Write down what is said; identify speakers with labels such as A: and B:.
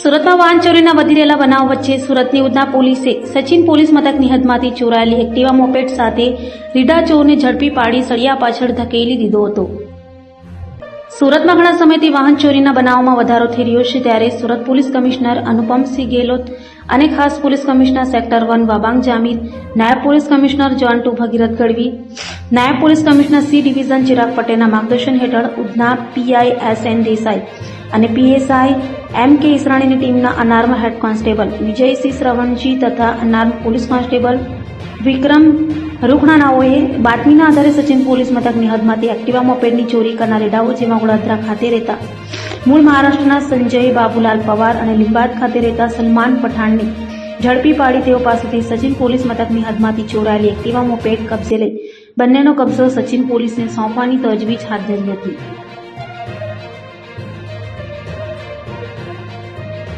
A: સુરતમાં વાહન ચોરીના વધી રહેલા બનાવ વચ્ચે સુરતની ઉધના પોલીસે સચિન પોલીસ મથકની હદમાંથી ચોરાયેલી એક્ટિવા મોપેટ સાથે રીડા ચોરને ઝડપી પાડી સળિયા પાછળ ધકેલી દીધો હતો. સુરતમાં ઘણા સમયથી વાહન ચોરીના બનાવોમાં વધારો થઈ રહ્યો છે. ત્યારે સુરત પોલીસ કમિશનર અનુપમસિંહ ગેહલોત અને ખાસ police commissioner sector one Wabang Jamir નાયબ police commissioner zone two Bhagirath Gadhvi, નાયબ police commissioner C division Chirag પટેલના માર્ગદર્શન હેઠળ Udhna P I S N Desai અને પીએસઆઈ એમ કે ઈસરાણીની ટીમના અનાર્મ હેડ કોન્સ્ટેબલ વિજયસિંહ શ્રવણજી તથા અનાર્મ પોલીસ કોન્સ્ટેબલ વિક્રમ, રૂખણાનાઓએ બાતમીના આધારે સચિન પોલીસ મથકની હદમાંથી એક્ટિવા મોપેડની ચોરી કરનાર રેડાઓ જેમાં વડોદરા ખાતે રહેતા મૂળ મહારાષ્ટ્રના સંજય બાબુલાલ પવાર અને લિંબાદ ખાતે રહેતા સલમાન પઠાણને ઝડપી પાડી તેઓ પાસેથી સચિન પોલીસ મથકની હદમાંથી ચોરાયેલી એક્ટિવા મોપેડ કબજે લઈ બંનેનો કબજો સચિન પોલીસને સોંપવાની તજવીજ હાથ ધરી હતી.